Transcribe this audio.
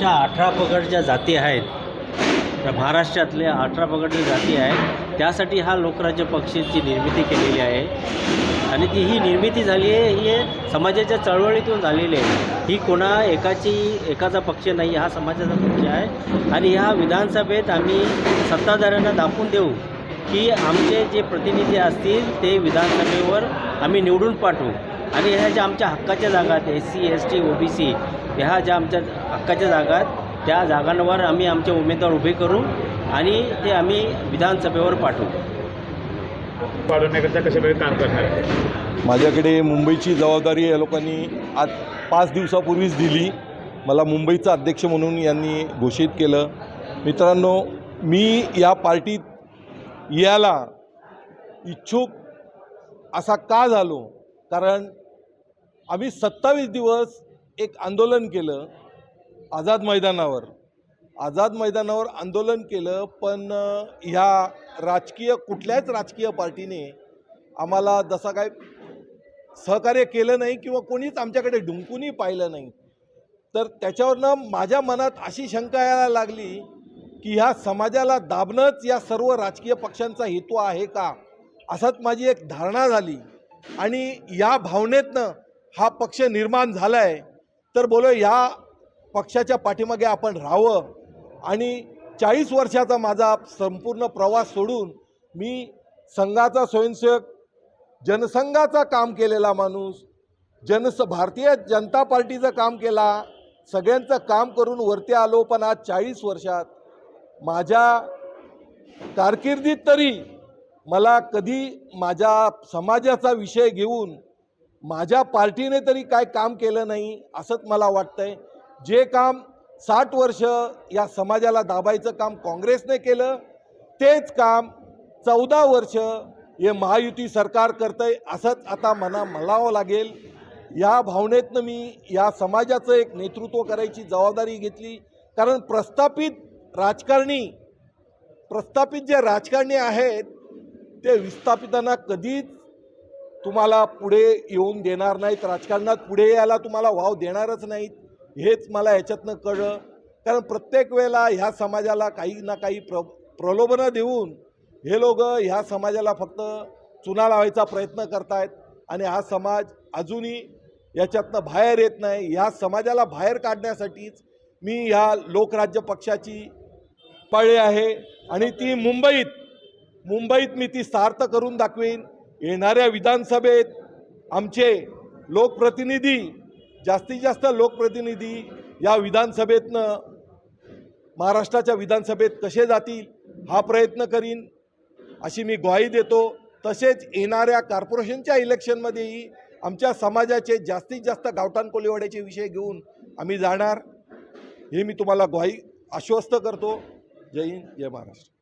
आमच्या अठरा पगड ज्या जाती आहेत. त्या महाराष्ट्रातल्या अठरा पगड ज्या जाती आहेत. त्यासाठी हा लोकराज्य पक्षाची निर्मिती केलेली आहे. आणि ती ही निर्मिती झाली आहे ही समाजाच्या चळवळीतून झालेली आहे. ही कोणा एकाची एकाचा पक्ष नाही हा समाजाचा पक्ष आहे. आणि ह्या विधानसभेत आम्ही सत्ताधाऱ्यांना दाखवून देऊ की आमचे जे प्रतिनिधी असतील ते विधानसभेवर आम्ही निवडून पाठवू. आणि ह्या ज्या आमच्या हक्काच्या जागा आहेत S C S T O B C ह्या ज्या आमच्या हक्काच्या जागा आहेत त्या जागांवर आम्ही आमचे उमेदवार उभे करू आणि ते आम्ही विधानसभेवर पाठवू. वाढवण्याकरता कशा प्रकारे काम करणार आहे? माझ्याकडे मुंबईची जबाबदारी या लोकांनी आज पाच दिवसापूर्वीच दिली. मला मुंबईचा अध्यक्ष म्हणून यांनी घोषित केलं. मित्रांनो मी या पार्टीत यायला इच्छुक असा का झालो? कारण आम्ही सत्तावीस दिवस एक आंदोलन केलं आझाद मैदानावर. आझाद मैदानावर आंदोलन केलं पण ह्या राजकीय कुठल्याच राजकीय पार्टीने आम्हाला जसा काय सहकार्य केलं नाही किंवा कोणीच आमच्याकडे ढुंकूनही पाहिलं नाही. तर त्याच्यावरनं माझ्या मनात अशी शंका यायला लागली की ह्या समाजाला दाबणंच या सर्व राजकीय पक्षांचा हेतू आहे का? असंच माझी एक धारणा झाली. आणि या भावनेतनं हा पक्ष निर्माण झाला आहे तर बोलो ह्या पक्षाच्या पाठीमागे आपण राहावं. आणि चाळीस वर्षाचा माझा संपूर्ण प्रवास सोडून मी संघाचा स्वयंसेवक जनसंघाचा काम केलेला माणूस जनस भारतीय जनता पार्टीचं काम केला सगळ्यांचं काम करून वरती आलो. पण आज चाळीस वर्षात माझ्या कारकिर्दीत तरी मला कधी माझ्या समाजाचा विषय घेऊन माझ्या पार्टीने तरी काय काम केलं नाही असंच मला वाटतंय. जे काम साठ वर्ष या समाजाला दाबायचं काम काँग्रेसने केलं तेच काम चौदा वर्ष हे महायुती सरकार करतंय असंच आता मना म्हणावं लागेल. या भावनेतनं मी या समाजाचं एक नेतृत्व करायची जबाबदारी घेतली. कारण प्रस्थापित राजकारणी प्रस्थापित जे राजकारणी आहेत ते विस्थापितांना कधीच तुम्हाला पुढे येऊन देणार नाहीत. राजकारणात पुढे यायला तुम्हाला वाव देणारच नाहीत. हेच मला ह्याच्यातनं कळलं. कारण प्रत्येक वेळेला ह्या समाजाला काही ना काही प्र प्रलोभनं देऊन हे लोक ह्या समाजाला फक्त चुना लावायचा प्रयत्न करतायत. आणि हा समाज अजूनही याच्यातनं बाहेर येत नाही. ह्या समाजाला बाहेर काढण्यासाठीच मी ह्या लोकराज्य पक्षाची पाळी आहे. आणि ती मुंबईत मुंबईत मी ती सार्थ करून दाखवीन. येणाऱ्या विधानसभेत आमचे लोकप्रतिनिधी जास्तीत जास्त लोकप्रतिनिधी या विधानसभेतनं महाराष्ट्राच्या विधानसभेत कसे जातील हा प्रयत्न करीन अशी मी ग्वाही देतो. तसेच येणाऱ्या कॉर्पोरेशनच्या इलेक्शनमध्येही आमच्या समाजाचे जास्तीत जास्त गावठाण कोलीवाड्याचे विषय घेऊन आम्ही जाणार. हे मी तुम्हाला ग्वाही आश्वस्त करतो. जय हिंद जय महाराष्ट्र.